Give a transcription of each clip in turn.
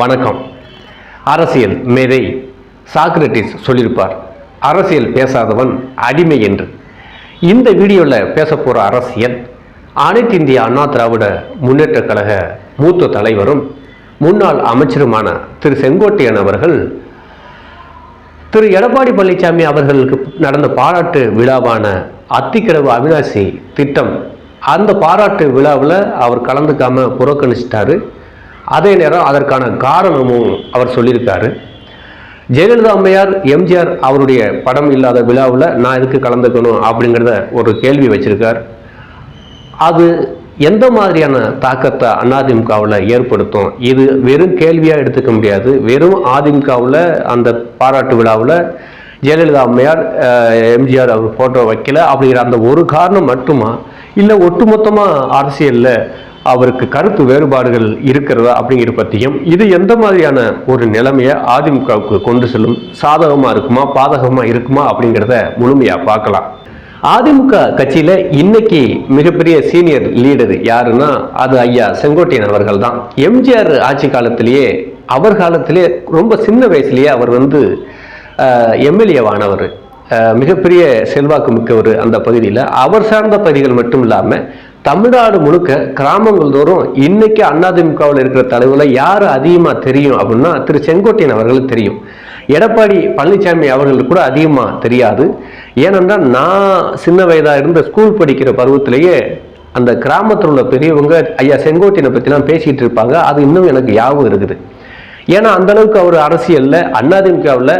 வணக்கம். அரசியல் மேதை சாக்ரட்டிஸ் சொல்லியிருப்பார் அரசியல் பேசாதவன் அடிமை என்று. இந்த வீடியோவில் பேச போகிற அரசியல் அனைத்து இந்திய அண்ணா திராவிட முன்னேற்ற கழக மூத்த தலைவரும் முன்னாள் அமைச்சருமான திரு செங்கோட்டையன் அவர்கள் திரு எடப்பாடி பழனிசாமி அவர்களுக்கு நடந்த பாராட்டு விழாவான அத்திக்கடவு அவினாசி திட்டம் அந்த பாராட்டு விழாவில் அவர் கலந்துக்காமல் புறக்கணிச்சிட்டாரு. அதே நேரம் அதற்கான காரணமும் அவர் சொல்லியிருக்காரு. ஜெயலலிதா அம்மையார் எம்ஜிஆர் அவருடைய படம் இல்லாத விழாவில் நான் எதுக்கு கலந்துக்கணும் அப்படிங்கிறத ஒரு கேள்வி வச்சிருக்கார். அது எந்த மாதிரியான தாக்கத்தை அதிமுகவில் ஏற்படுத்தும்? இது வெறும் கேள்வியாக எடுத்துக்க முடியாது. வெறும் அதிமுகவில் அந்த பாராட்டு விழாவில் ஜெயலலிதா அம்மையார் எம்ஜிஆர் அவர் ஃபோட்டோ வைக்கல அப்படிங்கிற அந்த ஒரு காரணம் மட்டுமா? இல்லை ஒட்டுமொத்தமாக அரசியலில் அவருக்கு கருத்து வேறுபாடுகள் இருக்கிறதா அப்படிங்கிற பற்றியும் இது எந்த மாதிரியான ஒரு நிலைமையை அதிமுகவுக்கு கொண்டு செல்லும்? சாதகமாக இருக்குமா? பாதகமாக இருக்குமா? அப்படிங்கிறத முழுமையாக பார்க்கலாம். அதிமுக கட்சியில் இன்னைக்கு மிகப்பெரிய சீனியர் லீடர் யாருன்னா அது ஐயா செங்கோட்டையன் அவர்கள் தான். எம்ஜிஆர் ஆட்சி காலத்திலேயே அவர் காலத்திலே ரொம்ப சின்ன வயசுலேயே அவர் வந்து எம்எல்ஏவானவர் மிகப்பெரிய செல்வாக்கு மிக்கவர் அந்த பகுதியில். அவர் சார்ந்த பகுதிகள் மட்டும் இல்லாமல் தமிழ்நாடு முழுக்க கிராமங்கள் தோறும் இன்னைக்கு அதிமுகவில் இருக்கிற தலைவர்களை யார் அதிகமாக தெரியும் அப்படின்னா திரு செங்கோட்டையன் அவர்களுக்கு தெரியும். எடப்பாடி பழனிசாமி அவர்களுக்கு கூட அதிகமாக தெரியாது. ஏனென்றால் நான் சின்ன வயதாக இருந்த ஸ்கூல் படிக்கிற பருவத்திலேயே அந்த கிராமத்தில் உள்ள பெரியவங்க ஐயா செங்கோட்டையனை பற்றிலாம் பேசிகிட்டு இருப்பாங்க. அது இன்னும் எனக்கு ஞாபகம் இருக்குது. ஏன்னா அந்த அளவுக்கு அவர் அரசியலில் அதிமுகவில்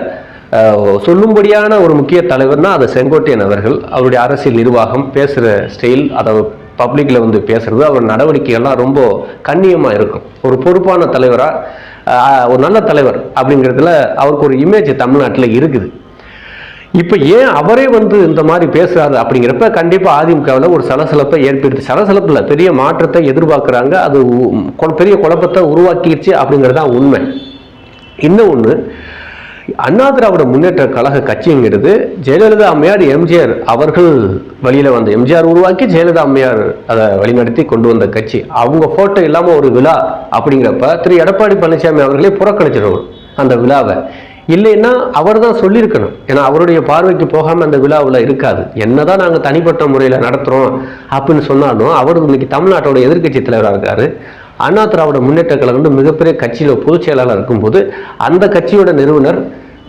சொல்லும்படியான ஒரு முக்கிய தலைவர்னா அது செங்கோட்டையன் அவர்கள். அவருடைய அரசியல் நிர்வாகம் பேசுகிற ஸ்டைல் அதை பப்ளிக்கில் வந்து பேசுறது அவர் நடவடிக்கைகள்லாம் ரொம்ப கண்ணியமாக இருக்கும். ஒரு பொறுப்பான தலைவராக ஒரு நல்ல தலைவர் அப்படிங்கிறதுல அவருக்கு ஒரு இமேஜ் தமிழ்நாட்டில் இருக்குது. இப்போ ஏன் அவரே வந்து இந்த மாதிரி பேசுகிறாரு அப்படிங்கிறப்ப கண்டிப்பாக அதிமுகவில் ஒரு சலசலப்பை ஏற்படுத்தி சலசலப்பில் பெரிய மாற்றத்தை எதிர்பார்க்குறாங்க. அது உ- கொ- பெரிய குழப்பத்தை உருவாக்கிடுச்சு அப்படிங்கிறது தான் உண்மை. இன்னும் ஒன்று அண்ணா திராவிட முன்னேற்ற கழக கட்சிங்கிறது ஜெயலலிதா அம்மையார் எம்ஜிஆர் அவர்கள் வழியில் வந்த எம்ஜிஆர் உருவாக்கி ஜெயலலிதா அம்மையார் அதை வழிநடத்தி கொண்டு வந்த கட்சி. அவங்க ஃபோட்டோ இல்லாமல் ஒரு விழா அப்படிங்கிறப்ப திரு எடப்பாடி பழனிசாமி அவர்களே புறக்கணிச்சிடணும் அந்த விழாவை. இல்லைன்னா அவர் தான் சொல்லியிருக்கணும். ஏன்னா அவருடைய பார்வைக்கு போகாமல் அந்த விழாவில் இருக்காது. என்னதான் நாங்கள் தனிப்பட்ட முறையில் நடத்துகிறோம் அப்படின்னு சொன்னாலும் அவர் இன்னைக்கு தமிழ்நாட்டோட எதிர்க்கட்சி தலைவராக இருக்காரு. அண்ணா திராவிட முன்னேற்ற கழகம் வந்து மிகப்பெரிய கட்சியில் பொதுச் செயலாளர் இருக்கும்போது அந்த கட்சியோட நிறுவனர்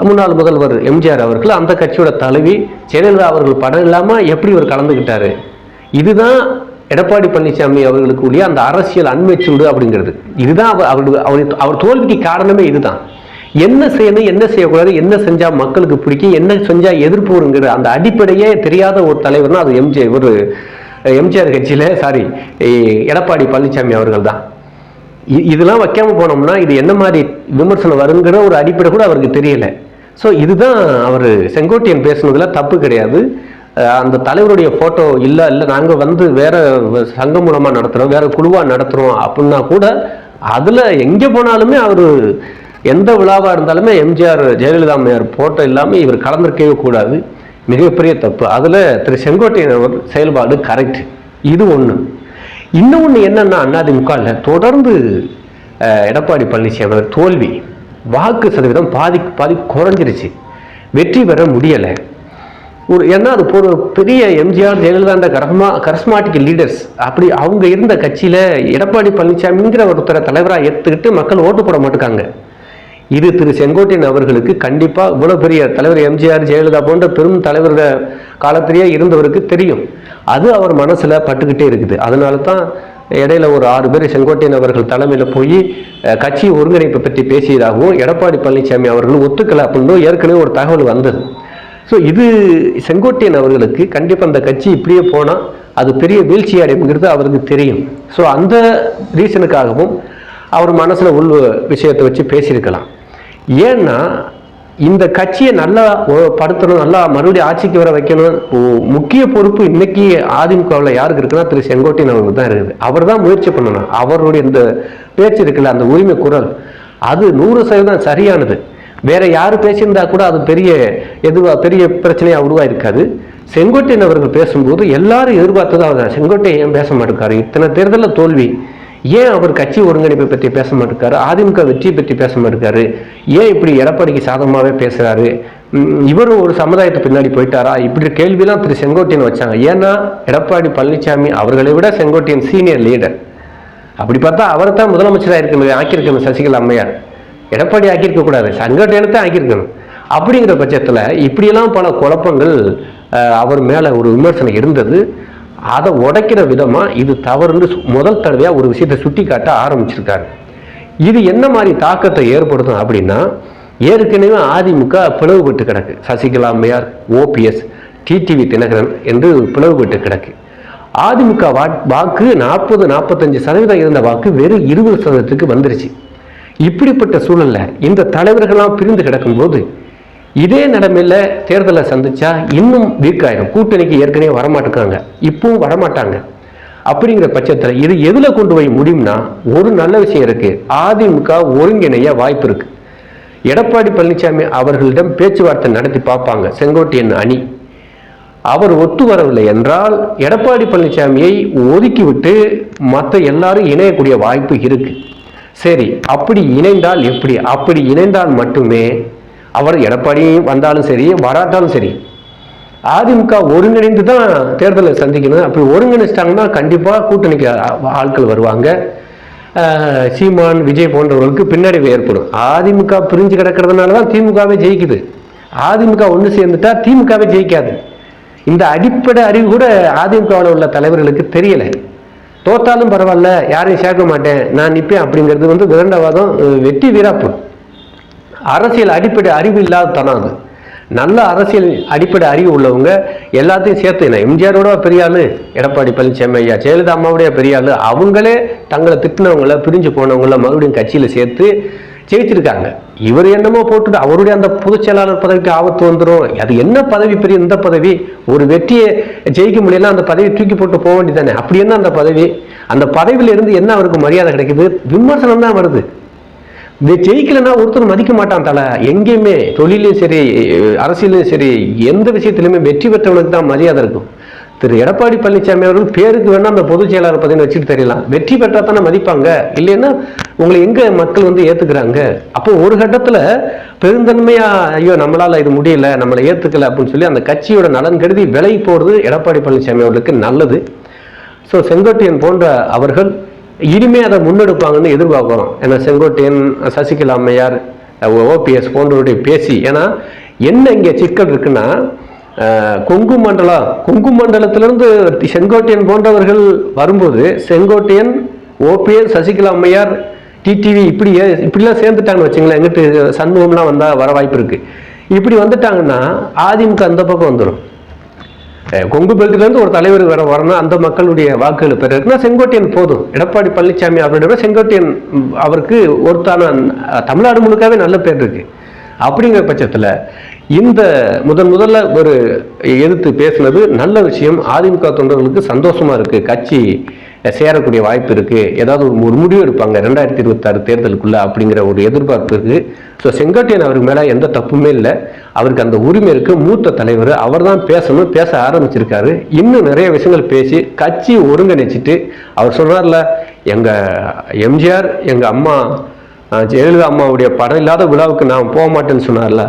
முன்னாள் முதல்வர் எம்ஜிஆர் அவர்கள் அந்த கட்சியோட தலைவி ஜெயலலிதா அவர்கள் படம் இல்லாமல் எப்படி இவர் கலந்துக்கிட்டாரு இதுதான் எடப்பாடி பழனிசாமி அவர்களுக்கு உரிய அந்த அரசியல் அண்மைச்சூடு அப்படிங்கிறது. இதுதான் அவர் அவருடைய அவர் அவர் தோல்விக்கு காரணமே இதுதான். என்ன செய்யணும் என்ன செய்யக்கூடாது என்ன செஞ்சா மக்களுக்கு பிடிக்கும் என்ன செஞ்சா எதிர்ப்பு வருங்கிற அந்த அடிப்படையே தெரியாத ஒரு தலைவர்னா அது எம்ஜி ஒரு எம்ஜிஆர் கட்சியில சாரி எடப்பாடி பழனிசாமி அவர்கள் தான். இதெல்லாம் வைக்காம போனோம்னா இது என்ன மாதிரி விமர்சனம் வருங்கிற ஒரு அடிப்படை கூட அவருக்கு தெரியல. ஸோ இதுதான் அவர் செங்கோட்டையன் பேசுனதுல தப்பு கிடையாது. அந்த தலைவருடைய ஃபோட்டோ இல்லை இல்லை நாங்கள் வந்து வேற சங்கம் மூலமாக நடத்துகிறோம் வேற குழுவாக நடத்துகிறோம் அப்படின்னா கூட அதில் எங்கே போனாலுமே அவர் எந்த விழாவாக இருந்தாலுமே எம்ஜிஆர் ஜெயலலிதா அம்மையார் ஃபோட்டோ இல்லாமல் இவர் கலந்துருக்கவே கூடாது. மிகப்பெரிய தப்பு. அதில் திரு செங்கோட்டையன் செயல்பாடு கரெக்ட் இது ஒன்று இன்னொன்று என்னன்னா அதிமுகவில் தொடர்ந்து எடப்பாடி பழனிசாமி தோல்வி வாக்கு சதவீதம் பாதி பாதி குறைஞ்சிருச்சு. வெற்றி பெற முடியலை. ஒரு ஏன்னா அது ஒரு பெரிய எம்ஜிஆர் ஜெயலலிதாண்ட கரஸ்மா கரஸ்மாட்டிக் லீடர்ஸ் அப்படி அவங்க இருந்த கட்சியில் எடப்பாடி பழனிசாமிங்கிற ஒருத்தரை தலைவராக ஏற்றுக்கிட்டு மக்கள் ஓட்டு போட மாட்டுக்காங்க. இது திரு செங்கோட்டையன் அவர்களுக்கு கண்டிப்பாக இவ்வளோ பெரிய தலைவர் எம்ஜிஆர் ஜெயலலிதா போன்ற பெரும் தலைவர்கள் காலத்திலேயே இருந்தவருக்கு தெரியும். அது அவர் மனசில் பட்டுக்கிட்டே இருக்குது. அதனால தான் இடையில ஒரு ஆறு பேர் செங்கோட்டையன் அவர்கள் தலைமையில் போய் கட்சி ஒருங்கிணைப்பை பற்றி பேசியதாகவும் எடப்பாடி பழனிசாமி அவர்கள் ஒத்துக்கலை அப்படின்னு ஏற்கனவே ஒரு தகவல் வந்தது. ஸோ இது செங்கோட்டையன் அவர்களுக்கு கண்டிப்பாக அந்த கட்சி இப்படியே போனால் அது பெரிய வீழ்ச்சி அடையுங்கிறது அவருக்கு தெரியும். ஸோ அந்த ரீசனுக்காகவும் அவர் மனசில் உள் விஷயத்தை வச்சு பேசியிருக்கலாம். ஏன்னா இந்த கட்சியை நல்லா படுத்தணும் நல்லா மறுபடியும் ஆட்சிக்கு வர வைக்கணும். முக்கிய பொறுப்பு இன்னைக்கு அதிமுகவில் யாருக்கு இருக்குன்னா திரு செங்கோட்டையன் அவருக்கு தான் இருக்குது. அவர் தான் முயற்சி பண்ணணும். அவருடைய இந்த பேச்சு இருக்குல்ல அந்த உரிமை குரல் அது நூறு சதவீதம் சரியானது. வேற யார் பேசியிருந்தா கூட அது பெரிய எதுவா பெரிய பிரச்சனையாக உருவாயிருக்காது செங்கோட்டையன் அவர்கள் பேசும்போது எல்லாரும் எதிர்பார்த்ததாக செங்கோட்டையன் ஏன் பேச மாட்டேங்காரு இத்தனை தேர்தலில் தோல்வி. ஏன் அவர் கட்சி ஒருங்கிணைப்பை பற்றி பேச மாட்டிருக்காரு? அதிமுக வெற்றியை பற்றி பேச மாட்டிருக்காரு. ஏன் இப்படி எடப்பாடிக்கு சாதகமாகவே பேசுறாரு? இவரும் ஒரு சமுதாயத்தை பின்னாடி போயிட்டாரா? இப்படி கேள்விலாம் திரு செங்கோட்டையன் வச்சாங்க. ஏன்னா எடப்பாடி பழனிசாமி அவர்களை விட செங்கோட்டையன் சீனியர் லீடர் அப்படி பார்த்தா அவர் தான் முதலமைச்சராக இருக்கணும் ஆக்கியிருக்கணும் சசிகலா அம்மையார். எடப்பாடி ஆக்கியிருக்க கூடாது செங்கோட்டையனை தான் ஆக்கியிருக்கணும். அப்படிங்கிற பட்சத்தில் இப்படியெல்லாம் பல குழப்பங்கள் அவர் மேலே ஒரு விமர்சனம் இருந்தது. அதை உடைக்கிற விதமாக இது தவறுன்னு முதல் தடவையாக ஒரு விஷயத்தை சுட்டி காட்ட ஆரம்பிச்சிருக்காரு. இது என்ன மாதிரி தாக்கத்தை ஏற்படுத்தும் அப்படின்னா ஏற்கனவே அதிமுக பிளவுபட்டு கிடக்கு. சசிகலா அம்மையார் ஓபிஎஸ் டிடிவி தினகரன் என்று பிளவுபட்டு கிடக்கு. அதிமுக வாக்கு நாற்பது நாற்பத்தஞ்சு சதவீதம் இருந்த வாக்கு வெறும் இருபது சதவீதத்துக்கு வந்துருச்சு. இப்படிப்பட்ட சூழலில் இந்த தலைவர்கள்லாம் பிரிந்து கிடக்கும்போது இதே நிலைமையில தேர்தலை சந்திச்சா இன்னும் வீக் ஆயிடும் கூட்டணிக்கு ஏற்கனவே வரமாட்டேங்காங்க இப்பவும் வரமாட்டாங்க. அப்படிங்கிற பட்சத்தில் இது எதில் கொண்டு போய் முடியும்னா ஒரு நல்ல விஷயம் இருக்கு. அதிமுக ஒருங்கிணைய வாய்ப்பு இருக்கு. எடப்பாடி பழனிசாமி அவர்களிடம் பேச்சுவார்த்தை நடத்தி பார்ப்பாங்க. செங்கோட்டையன் அணி. அவர் ஒத்து வரவில்லை என்றால் எடப்பாடி பழனிசாமியை ஒதுக்கிவிட்டு மற்ற எல்லாரும் இணையக்கூடிய வாய்ப்பு இருக்கு. சரி அப்படி இணைந்தால் எப்படி? அப்படி இணைந்தால் மட்டுமே அவர் எடப்பாடி வந்தாலும் சரி வராட்டாலும் சரி அதிமுக ஒருங்கிணைந்து தான் தேர்தலை சந்திக்கணும். அப்படி ஒருங்கிணைச்சிட்டாங்கன்னா கண்டிப்பாக கூட்டணிக்கு ஆட்கள் வருவாங்க. சீமான் விஜய் போன்றவர்களுக்கு பின்னடைவு ஏற்படும். அதிமுக பிரிஞ்சு கிடக்கிறதுனால தான் திமுகவே ஜெயிக்குது. அதிமுக ஒன்று சேர்ந்துட்டா திமுகவே ஜெயிக்காது. இந்த அடிப்படை அறிவு கூட அதிமுகவில் உள்ள தலைவர்களுக்கு தெரியலை. தோத்தாலும் பரவாயில்ல யாரையும் சேர்க்க மாட்டேன் நான் நிற்பேன் அப்படிங்கிறது வந்து விரண்டவாதம் வெற்றி வெட்டி வீராப்பு அரசியல் அடிப்படை அறிவு இல்லாத தனம் அது. நல்ல அரசியல் அடிப்படை அறிவு உள்ளவங்க எல்லாத்தையும் சேர்த்து என்ன எம்ஜிஆரோட பெரிய ஆள் எடப்பாடி பழனிசாமி ஐயா ஜெயலலிதா அம்மாவுடைய பெரிய ஆள் அவங்களே தங்களை திட்டினவங்கள பிரிஞ்சு போனவங்கள மறுபடியும் கட்சியில் சேர்த்து ஜெயிச்சிருக்காங்க. இவர் என்னமோ போட்டுட்டு அவருடைய அந்த பொதுச் செயலாளர் பதவிக்கு ஆபத்து வந்துடும் அது என்ன பதவி பெரிய இந்த பதவி? ஒரு வெற்றியை ஜெயிக்க முடியல அந்த பதவி தூக்கி போட்டு போக வேண்டியதானே அப்படி என்ன அந்த பதவி? அந்த பதவியில இருந்து என்ன அவருக்கு மரியாதை கிடைக்குது? விமர்சனம் தான் வருது. ஜெயிக்கலைன்னா ஒருத்தர் மதிக்க மாட்டான் தலை. எங்கேயுமே தொழிலையும் சரி அரசியலையும் சரி எந்த விஷயத்திலுமே வெற்றி பெற்றவனுக்கு தான் மரியாதை இருக்கும். திரு. எடப்பாடி பழனிசாமி அவர்கள் பேருக்கு வேணா அந்த பொதுச் செயலாளர் பதவி வச்சுட்டு தெரியலாம். வெற்றி பெற்றா தானே மதிப்பாங்க. இல்லைன்னா உங்களை எங்க மக்கள் வந்து ஏத்துக்கிறாங்க? அப்போ ஒரு கட்டத்துல பெருந்தன்மையா ஐயோ நம்மளால இது முடியல நம்மளை ஏத்துக்கல அப்படின்னு சொல்லி அந்த கட்சியோட நலன் கருதி விலை போடுறது எடப்பாடி பழனிசாமி அவர்களுக்கு நல்லது. ஸோ செங்கோட்டையன் போன்ற அவர்கள் இனிமே அதை முன்னெடுப்பாங்கன்னு எதிர்பார்க்குறோம். ஏன்னா செங்கோட்டையன் சசிகலா அம்மையார் ஓபிஎஸ் போன்றவருடைய பேசி ஏன்னா என்ன இங்கே சிக்கல் இருக்குன்னா கொங்கு மண்டலம் கொங்கு மண்டலத்திலிருந்து செங்கோட்டையன் போன்றவர்கள் வரும்போது செங்கோட்டையன் ஓபிஎஸ் சசிகலா அம்மையார் டிடிவி இப்படி இப்படிலாம் சேர்ந்துட்டாங்கன்னு வச்சுங்களேன் எங்கிட்டு சண்முகம்லாம் வந்தால் வர வாய்ப்பு இருக்குது இப்படி வந்துட்டாங்கன்னா அதிமுக அந்த பக்கம் வந்துடும் கொங்கு பெல்ட்லேருந்து ஒரு தலைவர் வர வரணும். அந்த மக்களுடைய வாக்குகள் பெறதுக்குன்னா செங்கோட்டையன் போதும். எடப்பாடி பழனிசாமி அவருடைய செங்கோட்டையன் அவருக்கு ஒருத்தான தமிழ்நாடு முழுக்காவே நல்ல பேர் இருக்கு. அப்படிங்கிற பட்சத்தில் இந்த முதன் முதல்ல ஒரு எதிர்த்து பேசினது நல்ல விஷயம். அதிமுக தொண்டர்களுக்கு சந்தோஷமா இருக்கு. கட்சி சேரக்கூடிய வாய்ப்பு இருக்கு. ஏதாவது ஒரு ஒரு முடிவு எடுப்பாங்க. ரெண்டாயிரத்தி இருபத்தாறு தேர்தலுக்குள்ள அப்படிங்கிற ஒரு எதிர்பார்ப்பு இருக்கு. ஸோ செங்கோட்டையன் அவருக்கு மேலே எந்த தப்புமே இல்லை. அவருக்கு அந்த உரிமை இருக்கு. மூத்த தலைவர் அவர் தான் பேசணும். பேச ஆரம்பிச்சிருக்காரு. இன்னும் நிறைய விஷயங்கள் பேசி கட்சி ஒருங்கிணைச்சிட்டு அவர் சொல்கிறார்ல எங்க எம்ஜிஆர் எங்க அம்மா ஜெயலலிதா அம்மாவுடைய படம் இல்லாத விழாவுக்கு நான் போக மாட்டேன்னு சொன்னார்ல.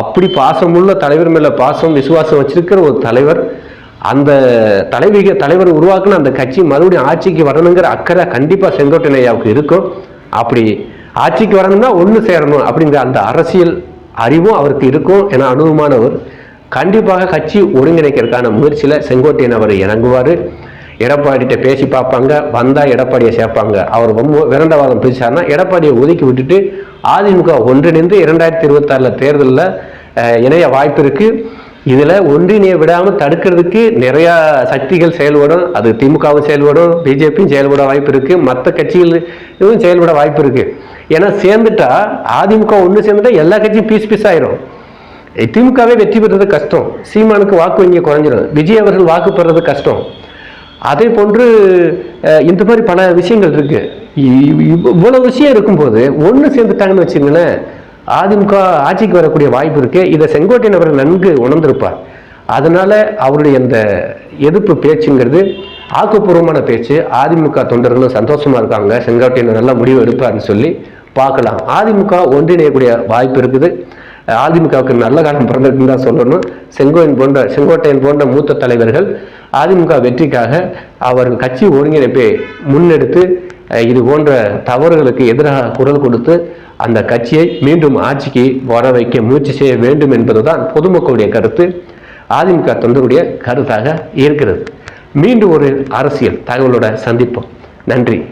அப்படி பாசமுள்ள தலைவர் மேல பாசம் விசுவாசம் வச்சிருக்கிற ஒரு தலைவர் அந்த தலைவிக தலைவர் உருவாக்குன அந்த கட்சி மறுபடியும் ஆட்சிக்கு வரணுங்கிற அக்கறை கண்டிப்பாக செங்கோட்டையாவுக்கு இருக்கும். அப்படி ஆட்சிக்கு வரணும்னா ஒன்று சேரணும் அப்படிங்கிற அந்த அரசியல் அறிவும் அவருக்கு இருக்கும். என அனுபவமானவர். கண்டிப்பாக கட்சி ஒருங்கிணைக்கிறதுக்கான முயற்சியில் செங்கோட்டையன் அவர் இறங்குவார். எடப்பாடிகிட்ட பேசி பார்ப்பாங்க. வந்தால் எடப்பாடியை சேர்ப்பாங்க. அவர் ரொம்ப விரண்டவாதம் பேசிச்சாருன்னா எடப்பாடியை ஒதுக்கி விட்டுட்டு அதிமுக ஒன்றிணைந்து இரண்டாயிரத்தி இருபத்தாறில் தேர்தலில் இணைய வாய்ப்பு இருக்குது இதில் ஒன்றிணைய விடாமல் தடுக்கிறதுக்கு நிறையா சக்திகள் செயல்படும். அது திமுகவும் செயல்படும் பிஜேபியும் செயல்பட வாய்ப்பு இருக்குது மற்ற கட்சிகளும் செயல்பட வாய்ப்பு இருக்குது ஏன்னா சேர்ந்துட்டா அதிமுக ஒன்று சேர்ந்துட்டா எல்லா கட்சியும் பீஸ் பீஸ் ஆயிரும். திமுகவே வெற்றி பெறுறது கஷ்டம். சீமானுக்கு வாக்கு வங்கி குறைஞ்சிடும் விஜய் அவர்கள் வாக்கு பெறுறது கஷ்டம். அதே போன்று இந்த மாதிரி பல விஷயங்கள் இருக்குது இ- விஷயம் இருக்கும்போது ஒன்று சேர்ந்துட்டாங்கன்னு வச்சுங்களேன் அதிமுக ஆட்சிக்கு வரக்கூடிய வாய்ப்பு இருக்கு இதை செங்கோட்டையன் அவர்கள் நன்கு உணர்ந்திருப்பார். அதனால அவருடைய அந்த எதிர்ப்பு பேச்சுங்கிறது ஆக்கப்பூர்வமான பேச்சு. அதிமுக தொண்டர்களும் சந்தோஷமா இருக்காங்க. செங்கோட்டையன் நல்ல முடிவு எடுப்பார்னு சொல்லி பார்க்கலாம். அதிமுக ஒன்றிணையக்கூடிய வாய்ப்பு இருக்குது. அதிமுகவுக்கு நல்ல காலம் பிறந்திருக்குன்னு தான் சொல்லணும். செங்கோயின் போன்ற செங்கோட்டையன் போன்ற மூத்த தலைவர்கள் அதிமுக வெற்றிக்காக அவர்கள் கட்சி ஒருங்கிணைப்பை முன்னெடுத்து இது போன்ற தவறுகளுக்கு எதிராக குரல் கொடுத்து அந்த கட்சியை மீண்டும் ஆட்சிக்கு வர வைக்க முயற்சி செய்ய வேண்டும் என்பதுதான் பொதுமக்களுடைய கருத்து. அதிமுக தொண்டருடைய கருத்தாக இருக்கிறது. மீண்டும் ஒரு அரசியல் தகவலோட சந்திப்போம். நன்றி.